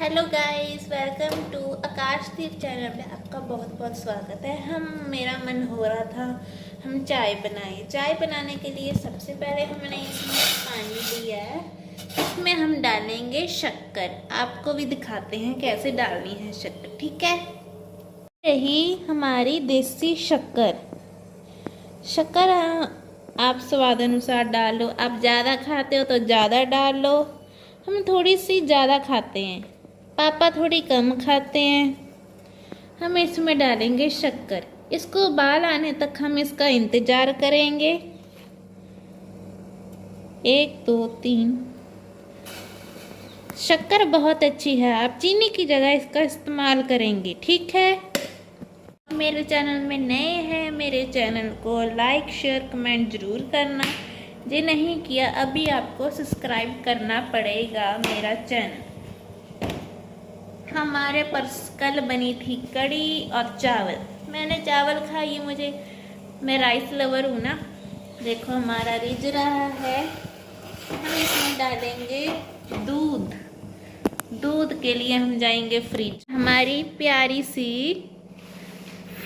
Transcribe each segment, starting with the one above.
Hello guys welcome to Aakash Aakashdeep channel पे आपका बहुत बहुत स्वागत है। हम, मेरा मन हो रहा था, हम चाय बनाए। चाय बनाने के लिए सबसे पहले हमने इसमें पानी लिया है। इसमें हम डालेंगे शक्कर। आपको भी दिखाते हैं कैसे डालनी है शक्कर, ठीक है? रही हमारी देसी शक्कर। शक्कर आप स्वाद अनुसार डालो। आप ज़्यादा खाते हो तो ज़्यादा डाल लो। हम थोड़ी सी ज़्यादा खाते हैं। पापा थोड़ी कम खाते हैं। हम इसमें डालेंगे शक्कर। इसको उबाल आने तक हम इसका इंतज़ार करेंगे। एक, दो, तीन। शक्कर बहुत अच्छी है। आप चीनी की जगह इसका इस्तेमाल करेंगे, ठीक है? मेरे चैनल में नए हैं, मेरे चैनल को लाइक, शेयर, कमेंट ज़रूर करना। जे नहीं किया, अभी आपको सब्सक्राइब करना पड़ेगा मेरा चैनल। हमारे पास कल बनी थी कड़ी और चावल। मैंने चावल खाई मुझे, मैं राइस लवर हूँ ना। देखो हमारा रिज रहा है। हम इसमें डालेंगे दूध। दूध के लिए हम जाएँगे फ्रिज हमारी प्यारी सी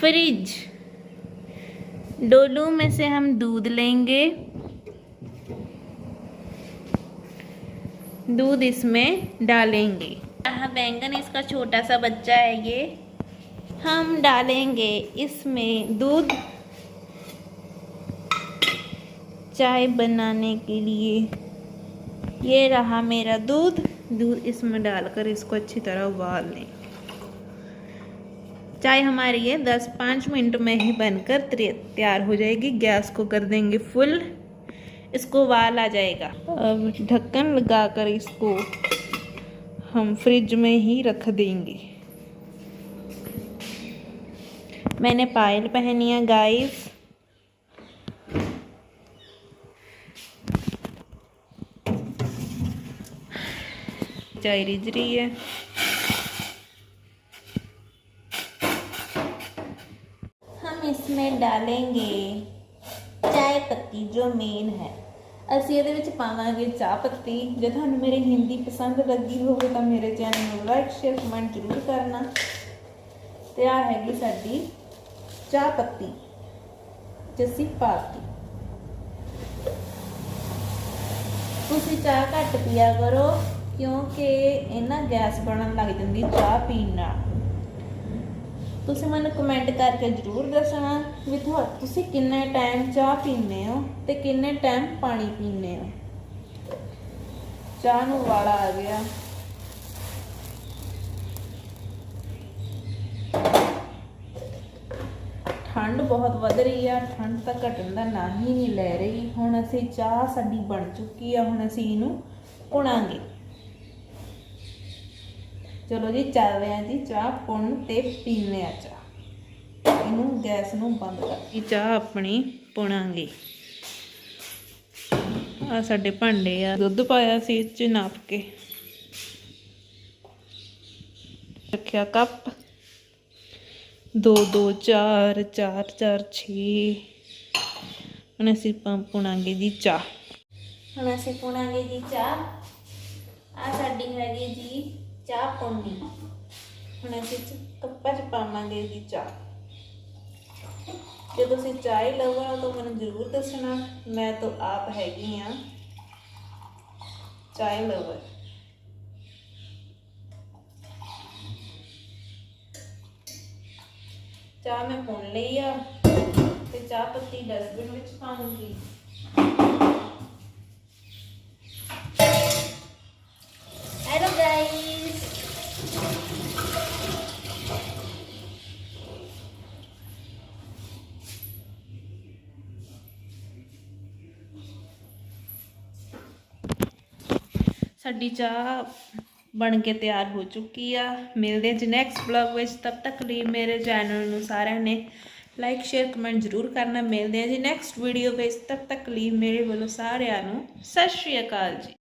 फ्रिज डोलू में से हम दूध लेंगे। दूध इसमें डालेंगे। यहाँ बैंगन इसका छोटा सा बच्चा है ये। हम डालेंगे इसमें दूध। चाय बनाने के लिए। ये रहा मेरा दूध। दूध इसमें डालकर इसको अच्छी तरह उबाल लें चाय हमारी ये दस पाँच मिनट में ही बनकर तैयार हो जाएगी। गैस को कर देंगे फुल। इसको उबाल आ जाएगा। अब ढक्कन लगाकर इसको हम फ्रिज में ही रख देंगे। मैंने पायल पहनी है गाइस चाय रिज रही है। हम इसमें डालेंगे चाय पत्ती जो मेन है। ਅਸੀਂ ਇਹਦੇ ਵਿੱਚ ਪਾਵਾਂਗੇ ਚਾਹ ਪੱਤੀ। ਜੇ ਤੁਹਾਨੂੰ ਮੇਰੀ ਹਿੰਦੀ ਪਸੰਦ ਲੱਗੀ ਹੋਵੇ ਤਾਂ ਮੇਰੇ ਚੈਨਲ ਨੂੰ ਲਾਈਕ ਸ਼ੇਅਰ ਕਮੈਂਟ ਜ਼ਰੂਰ ਕਰਨਾ। ਤੇ ਆ ਹੈਗੀ ਸਾਡੀ ਚਾਹ ਪੱਤੀ, ਜੱਸੀ ਪਾਤੀ ਤੁਸੀਂ ਚਾਹ ਘੱਟ ਪੀਆ ਕਰੋ ਕਿਉਂਕਿ ਇਹਨਾਂ ਗੈਸ ਬਣਨ ਲੱਗ ਜਾਂਦੀ ਚਾਹ ਪੀਣ ਨਾਲ। ਤੁਸੀਂ ਮੈਨੂੰ ਕਮੈਂਟ ਕਰਕੇ ਜ਼ਰੂਰ ਦੱਸਣਾ ਵੀ ਤੁਸੀਂ ਕਿੰਨੇ ਟਾਈਮ ਚਾਹ ਪੀਂਦੇ ਹੋ ਤੇ ਕਿੰਨੇ ਟਾਈਮ ਪਾਣੀ ਪੀਂਦੇ ਹੋ? ਚਾਹ ਨੂੰ ਵਾਲਾ ਆ ਗਿਆ। ਠੰਡ ਬਹੁਤ ਵੱਧ ਰਹੀ ਆ, ਠੰਡ ਤਾਂ ਘਟਣ ਦਾ ਨਾਂ ਹੀ ਨਹੀਂ ਲੈ ਰਹੀ। ਹੁਣ ਅਸੀਂ ਚਾਹ ਸਾਡੀ ਬਣ ਚੁੱਕੀ ਆ, ਹੁਣ ਅਸੀਂ ਇਹਨੂੰ ਪੁਣਾਂਗੇ। ਚਲੋ ਜੀ, ਚੱਲਦੇ ਰਹੇ ਜੀ ਚਾਹ ਪੁਣ ਤੇ ਪੀਨੇ ਆ ਚਾਹ। ਇਹਨੂੰ ਗੈਸ ਨੂੰ ਬੰਦ ਕਰਕੇ ਚਾਹ ਆਪਣੀ ਪੁਣਾਂਗੇ। ਆ ਸਾਡੇ ਭਾਂਡੇ ਆ, ਦੁੱਧ ਪਾਇਆ ਸੀ ਇਹ ਚ ਨਾਪ ਕੇ। ਰੱਖਿਆ ਕੱਪ। 2 2 4 4 4 6 ਹੁਣ ਅਸੀਂ ਪੁਣਾਂਗੇ ਜੀ ਚਾਹ। ਹੁਣ ਅਸੀਂ ਪੁਣਾਂਗੇ ਜੀ ਚਾਹ। ਆ ਸਾਡੀ ਹੈਗੀ ਜੀ ਚਾਹ ਪਾਉਣੀ। ਹੁਣ ਅਸੀਂ ਕੱਪਾਂ 'ਚ ਪਾਵਾਂਗੇ ਜੀ ਚਾਹ। ਜੇ ਤੁਸੀਂ ਚਾਹ ਲਵਰ ਹੋ ਤਾਂ ਮੈਨੂੰ ਜ਼ਰੂਰ ਦੱਸਣਾ, ਮੈਂ ਤਾਂ ਆਪ ਹੈਗੀ ਆ ਚਾਹ ਲਵਰ ਚਾਹ ਮੈਂ ਪੁਣ ਲਈ ਆ, ਤੇ ਚਾਹ ਪੱਤੀ ਡਸਟਬਿਨ ਵਿੱਚ ਪਾਉਂਗੀ। ਸਾਡੀ ਚਾਹ ਬਣ ਕੇ ਤਿਆਰ ਹੋ ਚੁੱਕੀ ਆ। ਮਿਲਦੇ ਜੀ ਨੈਕਸਟ ਵਲੌਗ ਵਿੱਚ। ਤਬ ਤੱਕ ਲਈ ਮੇਰੇ ਚੈਨਲ ਨੂੰ ਸਾਰਿਆਂ ਨੇ ਲਾਈਕ ਸ਼ੇਅਰ ਕਮੈਂਟ ਜ਼ਰੂਰ ਕਰਨਾ। ਮਿਲਦੇ ਆ ਜੀ ਨੈਕਸਟ ਵੀਡੀਓ ਵਿੱਚ। ਤਬ ਤੱਕ ਲਈ ਮੇਰੇ ਵੱਲੋਂ ਸਾਰਿਆਂ ਨੂੰ ਸਤਿ ਸ਼੍ਰੀ ਅਕਾਲ ਜੀ।